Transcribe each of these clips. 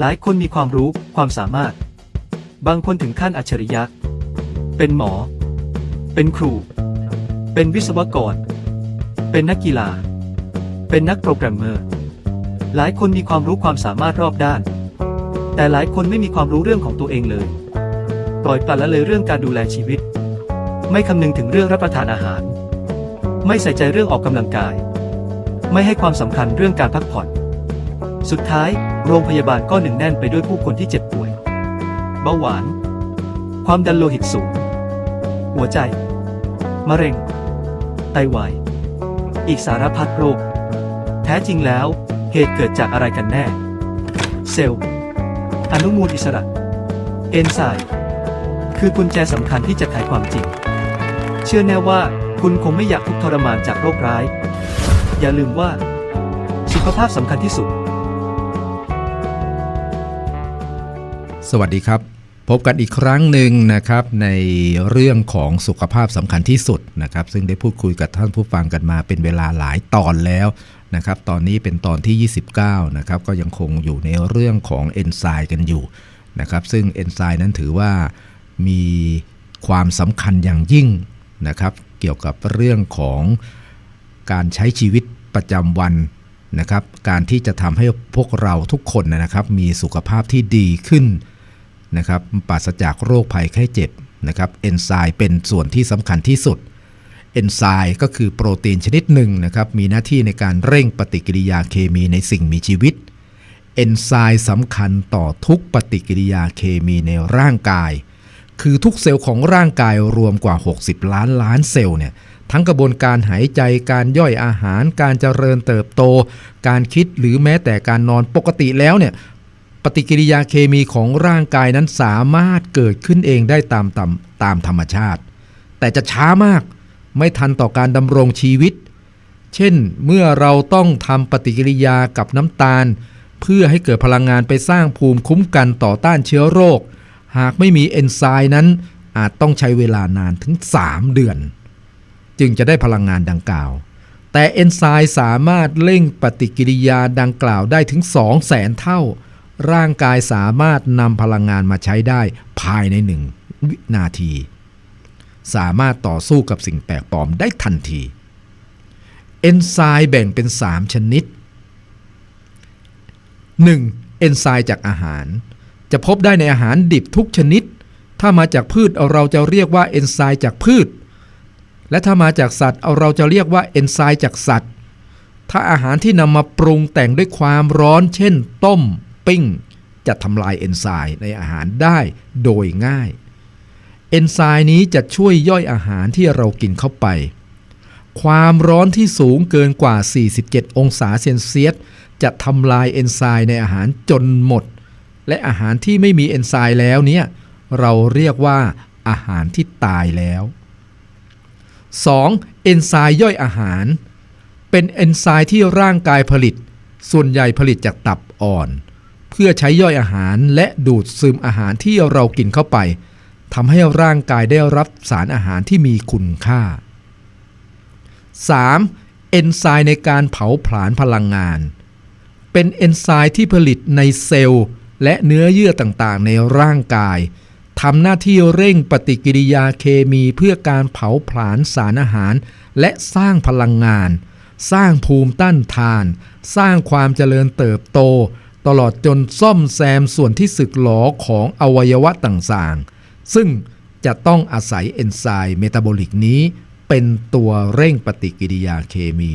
หลายคนมีความรู้ความสามารถ บางคนถึงขั้นอัจฉริยะ เป็นหมอ เป็นครู เป็นวิศวกร เป็นนักกีฬา เป็นนักโปรแกรมเมอร์ หลายคนมีความรู้ความสามารถรอบด้าน แต่หลายคนไม่มีความรู้เรื่องของตัวเองเลย ปล่อยปละละเลยเรื่องการดูแลชีวิต ไม่คำนึงถึงเรื่องรับประทานอาหาร ไม่ใส่ใจเรื่องออกกำลังกาย ไม่ให้ความสำคัญเรื่องการพักผ่อน สุดท้าย โรงพยาบาลก็หนึ่งแน่นไปด้วยผู้คนที่เจ็บป่วย เบาหวาน ความดันโลหิตสูง หัวใจ มะเร็ง ไตวาย อีกสารพัดโรค แท้จริงแล้ว เหตุเกิดจากอะไรกันแน่ เซลล์ อนุมูลอิสระ เอนไซม์คือกุญแจสำคัญที่จะไขความจริง เชื่อแน่ว่าคุณคงไม่อยากทุกข์ทรมานจากโรคร้าย อย่าลืมว่า สุขภาพสำคัญที่สุด สวัสดีครับ พบกันอีกครั้งหนึ่งนะครับในเรื่องของสุขภาพสำคัญที่สุดนะครับ ซึ่งได้พูดคุยกับท่านผู้ฟังกันมาเป็นเวลาหลายตอนแล้วนะครับ ตอนนี้เป็นตอนที่ 29 นะครับ ก็ยังคงอยู่ในเรื่องของเอนไซม์กันอยู่นะครับ ซึ่งเอนไซม์นั้นถือว่ามีความสำคัญอย่างยิ่งนะครับ เกี่ยวกับเรื่องของการใช้ชีวิตประจำวันนะครับ การที่จะทำให้พวกเราทุกคนนะครับ มีสุขภาพที่ดีขึ้น นะครับปราศจากโรคภัยไข้เจ็บนะครับเอนไซม์เป็นส่วนที่สำคัญที่สุดเอนไซม์ก็คือโปรตีนชนิดหนึ่งนะครับมีหน้าที่ในการเร่งปฏิกิริยาเคมีในสิ่งมีชีวิตเอนไซม์สำคัญต่อทุกปฏิกิริยาเคมีในร่างกาย คือทุกเซลล์ของร่างกายรวมกว่า 60 ล้านล้านเซลล์เนี่ยทั้งกระบวนการหายใจการย่อยอาหารการเจริญเติบโต การคิดหรือแม้แต่การนอนปกติแล้วเนี่ย ปฏิกิริยาเคมีของร่างกายนั้นสามารถเกิดขึ้นเองได้ตามตามตามธรรมชาติ แต่จะช้ามากไม่ทันต่อการดำรงชีวิต เช่น เมื่อเราต้องทำปฏิกิริยากับน้ำตาล เพื่อให้เกิดพลังงานไปสร้างภูมิคุ้มกันต่อต้านเชื้อโรค หากไม่มีเอนไซม์นั้น อาจต้องใช้เวลานานถึง 3 เดือน จึงจะได้พลังงานดังกล่าว แต่เอนไซม์สามารถเร่งปฏิกิริยาดังกล่าวได้ถึง 2 0 0แสนเท่า ร่างกายสามารถนำพลังงานมาใช้ได้ภายในหนึ่งวินาที สามารถต่อสู้กับสิ่งแปลกปลอมได้ทันที เอนไซม์แบ่งเป็น 3 ชนิด 1. เอนไซม์จากอาหาร จะพบได้ในอาหารดิบทุกชนิด ถ้ามาจากพืชเราจะเรียกว่าเอนไซม์จากพืช และถ้ามาจากสัตว์เราจะเรียกว่าเอนไซม์จากสัตว์ ถ้าอาหารที่นำมาปรุงแต่งด้วยความร้อน เช่น ต้ม ปิ้ง จะทำลายเอนไซม์ในอาหารได้โดยง่าย เอนไซม์นี้จะช่วยย่อยอาหารที่เรากินเข้าไป ความร้อนที่สูงเกินกว่า 47 องศาเซนเซียสจะทำลายเอนไซม์ในอาหารจนหมด และอาหารที่ไม่มีเอนไซม์แล้วเนี่ยเราเรียกว่าอาหารที่ตายแล้ว 2. เอนไซม์ย่อยอาหาร เป็นเอนไซม์ที่ร่างกายผลิต ส่วนใหญ่ผลิตจากตับอ่อน เพื่อใช้ย่อยอาหารและดูดซึมอาหารที่เรากินเข้าไปทำให้ร่างกายได้รับสารอาหารที่มีคุณค่า 3. เอนไซม์ในการเผาผลาญพลังงาน เป็นเอนไซม์ที่ผลิตในเซลล์และเนื้อเยื่อต่างๆ ในร่างกายทำหน้าที่เร่งปฏิกิริยาเคมีเพื่อการเผาผลาญสารอาหาร และสร้างพลังงาน สร้างภูมิต้านทาน สร้างความเจริญเติบโต ตลอดจนซ่อมแซมส่วนที่สึกหรอของอวัยวะต่างๆ ซึ่งจะต้องอาศัยเอนไซม์เมตาบอลิกนี้ เป็นตัวเร่งปฏิกิริยาเคมี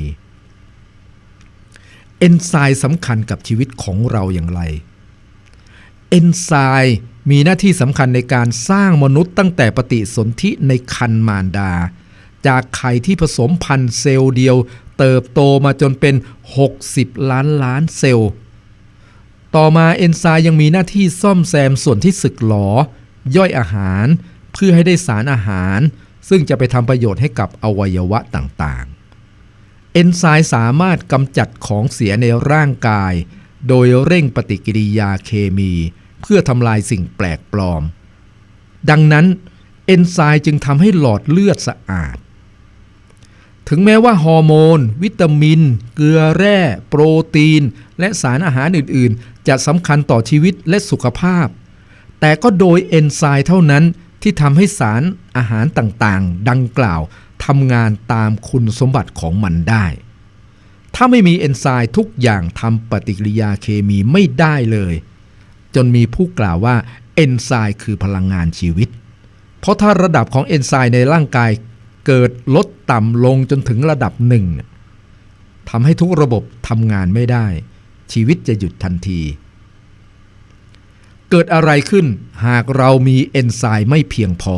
เอนไซม์สำคัญกับชีวิตของเราอย่างไร เอนไซม์มีหน้าที่สำคัญในการสร้างมนุษย์ตั้งแต่ปฏิสนธิในคันมารดา จากไข่ที่ผสมพันธุ์เซลล์เดียว เติบโตมาจนเป็น 60 ล้านล้านเซลล์ ต่อมาเอนไซม์ยังมีหน้าที่ซ่อมแซมส่วนที่สึกหรอย่อยอาหาร เพื่อให้ได้สารอาหาร ซึ่งจะไปทำประโยชน์ให้กับอวัยวะต่างๆ เอนไซม์สามารถกำจัดของเสียในร่างกาย โดยเร่งปฏิกิริยาเคมี เพื่อทำลายสิ่งแปลกปลอม ดังนั้น เอนไซม์จึงทำให้หลอดเลือดสะอาด ถึงแม้ว่าฮอร์โมน วิตามิน เกลือแร่ โปรตีน และสารอาหารอื่น ๆ จะสำคัญต่อชีวิตและสุขภาพ แต่ก็โดยเอนไซม์เท่านั้นที่ทำให้สารอาหารต่างๆ ดังกล่าวทำงานตามคุณสมบัติของมันได้ ถ้าไม่มีเอนไซม์ทุกอย่างทำปฏิกิริยาเคมีไม่ได้เลย จนมีผู้กล่าวว่าเอนไซม์คือพลังงานชีวิต เพราะถ้าระดับของเอนไซม์ในร่างกาย เกิดลดต่ำลงจนถึงระดับหนึ่งทำให้ทุกระบบทำงานไม่ได้ ชีวิตจะหยุดทันที เกิดอะไรขึ้นหากเรามีเอนไซม์ไม่เพียงพอ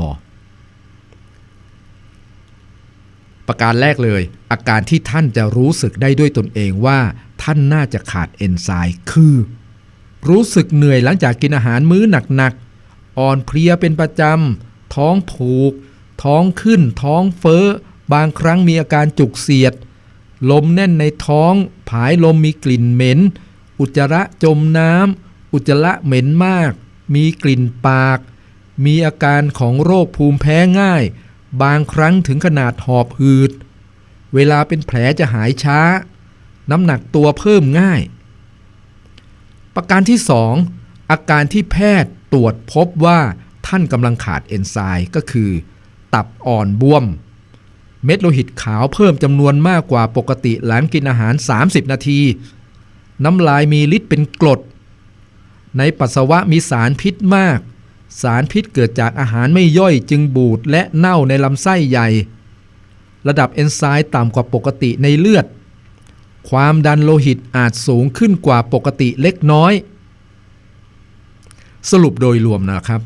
ประการแรกเลย อาการที่ท่านจะรู้สึกได้ด้วยตนเองว่า ท่านน่าจะขาดเอนไซม์คือ รู้สึกเหนื่อยหลังจากกินอาหารมื้อหนักๆอ่อนเพลียเป็นประจำท้องผูก ท้องขึ้นท้องเฟ้อ บางครั้งมีอาการจุกเสียด ลมแน่นในท้อง ผายลมมีกลิ่นเหม็น อุจจาระจมน้ำ อุจจาระเหม็นมาก มีกลิ่นปาก มีอาการของโรคภูมิแพ้ง่าย บางครั้งถึงขนาดหอบหืด เวลาเป็นแผลจะหายช้า น้ำหนักตัวเพิ่มง่าย ประการที่ 2 อาการที่แพทย์ตรวจพบว่าท่านกำลังขาดเอนไซม์ก็คือ ตับอ่อนบวม เม็ดโลหิตขาวเพิ่มจำนวนมากกว่าปกติหลังกินอาหาร 30 นาที น้ำลายมีฤทธิ์เป็นกรด ในปัสสาวะมีสารพิษมาก สารพิษเกิดจากอาหารไม่ย่อยจึงบูดและเน่าในลำไส้ใหญ่ ระดับเอนไซม์ต่ำกว่าปกติในเลือด ความดันโลหิตอาจสูงขึ้นกว่าปกติเล็กน้อย สรุปโดยรวมนะครับ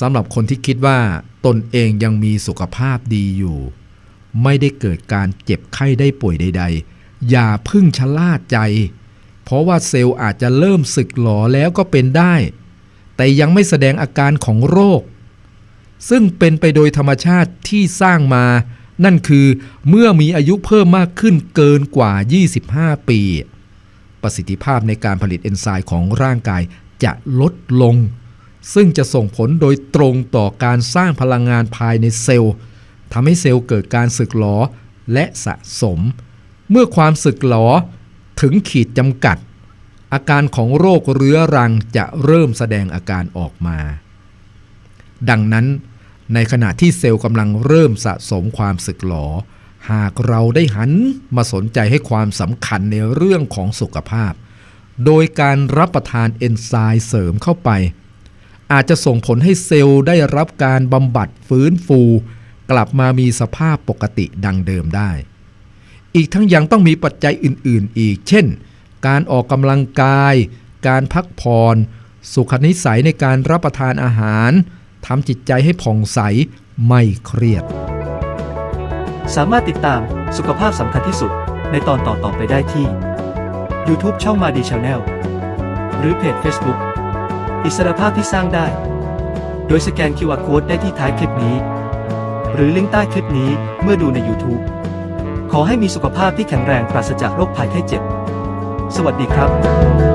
สำหรับคนที่คิดว่า ตนเองยังมีสุขภาพดีอยู่ ไม่ได้เกิดการเจ็บไข้ได้ป่วยใด ๆ อย่าพึ่งชะล่าใจ เพราะว่าเซลล์อาจจะเริ่มสึกหลอแล้วก็เป็นได้ แต่ยังไม่แสดงอาการของโรค ซึ่งเป็นไปโดยธรรมชาติที่สร้างมา นั่นคือเมื่อมีอายุเพิ่มมากขึ้นเกินกว่า 25 ปี ประสิทธิภาพในการผลิตเอนไซม์ของร่างกายจะลดลง ซึ่งจะส่งผลโดยตรงต่อการสร้างพลังงานภายในเซลล์ทำให้เซลล์เกิดการสึกหรอและสะสม เมื่อความสึกหรอถึงขีดจำกัด อาการของโรคเรื้อรังจะเริ่มแสดงอาการออกมา ดังนั้น ในขณะที่เซลล์กำลังเริ่มสะสมความสึกหรอหากเราได้หันมาสนใจให้ความสำคัญในเรื่องของสุขภาพ โดยการรับประทานเอนไซม์เสริมเข้าไป อาจจะส่งผลให้เซลล์ได้รับการบำบัดฟื้นฟู กลับมามีสภาพปกติดังเดิมได้ อีกทั้งยังต้องมีปัจจัยอื่น ๆ อีก เช่น การออกกำลังกาย การพักผ่อน สุขนิสัยในการรับประทานอาหารทำจิตใจให้ผ่องใสไม่เครียด สามารถติดตามสุขภาพสำคัญที่สุดในตอนต่อๆไปได้ที่ YouTube ช่องมาดีชาแนลหรือเพจ Facebook อิสรภาพที่สร้างได้ โดยสแกน QR Code ได้ที่ท้ายคลิปนี้ หรือลิงก์ใต้คลิปนี้เมื่อดูใน YouTube ขอให้มีสุขภาพที่แข็งแรงปราศจากโรคภัยไข้เจ็บ สวัสดีครับ